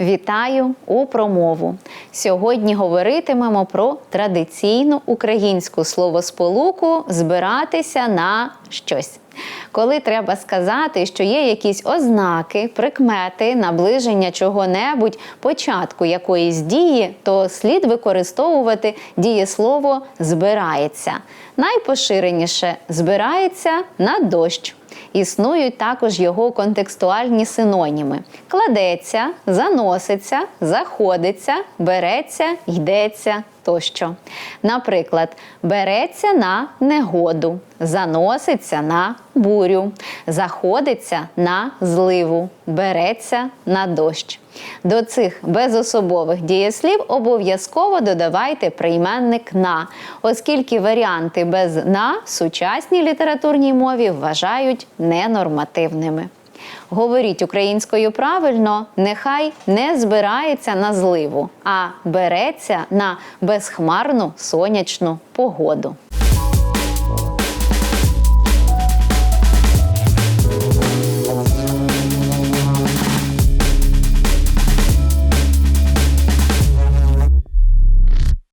Вітаю у промову. Сьогодні говоритимемо про традиційну українську словосполуку збиратися на щось. Коли треба сказати, що є якісь ознаки, прикмети, наближення чого-небудь, початку якоїсь дії, то слід використовувати дієслово збирається. Найпоширеніше збирається на дощ. Існують також його контекстуальні синоніми: кладеться, заноситься, заходиться, береться, йдеться тощо. Наприклад, береться на негоду, заноситься на бурю, заходиться на зливу, береться на дощ. До цих безособових дієслів обов'язково додавайте прийменник на, оскільки варіанти без на сучасній літературній мові вважають ненормативними. Говоріть українською правильно, нехай не збирається на зливу, а береться на безхмарну сонячну погоду.